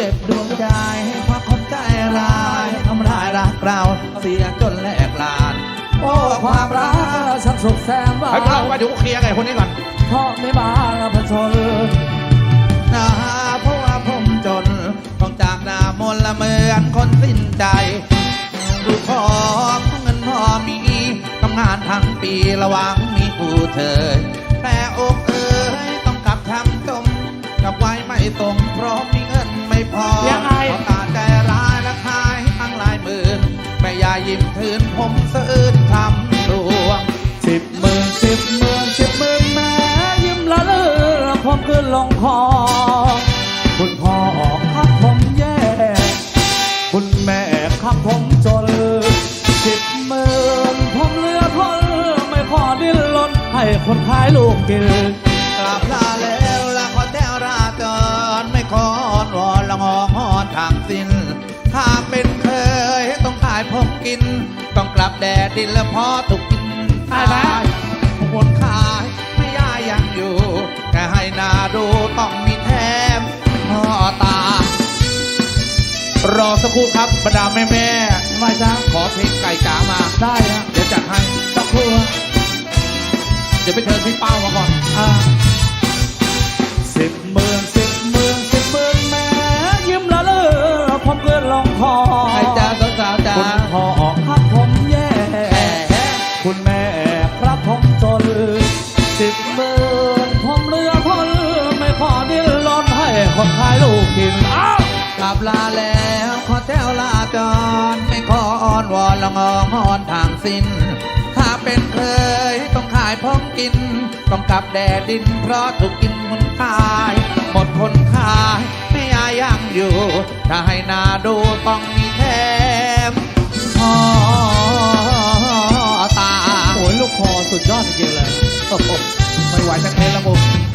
เจ็บดวงใจให้พักคนใจร้ายทำลายรักเราเสียจนแหลกลาน โอ้ความรักช่าสุขแสนหวาไอ้พวกเรานไปดูเคลียร์ไงคนนี้ก่อนเพราะไม่บานผชนนะเพราะว่าผมจนต้องจากนามนละเมือนคนสิ้นใจดูขอเงินพอมีทำงานทั้งปีระวังมีกูเธอแต่ ไม่พอยังไงเพราะตาใจร้ายและขายตั้งหลายหมื่นแม่ยายยิ้มทืนผมสะอื้นทำตัวสิบหมื่นสิบหมื่นสิบหมื่นแม้ยิ้มละเลือผมขึ้นลงคอ คุณพ่อครับผมแย่ คุณแม่ครับผมจนสิบหมื่นผมเหลือทนไม่พอดิ้นรนให้คนขายลูกกินกลับลาแล้ว ทางสิ้น หากเป็นเคยต้องขายผมกิน ต้องกลับแดดดินแล้วพอถูกกินตายแล้วคนขายไม่ยายยังอยู่แค่ให้หนาดูต้องมีแถมพ่อตา รอสักครู่ครับบรรดาแม่แม่ไม่จ้าๆขอเพลงไก่จ๋ามา ได้ฮะเดี๋ยวจัดให้สักครู่ฮะเดี๋ยวไปเชิญพี่เป้ามา คนขายลูกกินอ้าวกลับลาแล้วขอแต้วลาจรไม่ขออ้อนวอนละงองหอนทางสิ้น ถ้าเป็นเคยต้องขายพร้อมกิน ต้องกลับแดดดินเพราะถูกกินคนขาย หมดคนขายไม่ยายยังอยู่ ถ้าให้นาดูต้องมีแถมพ่อตาโอ้ยลูกคอสุดยอดจริงๆเลยโอ้โหไม่ไหวจะเทนละผม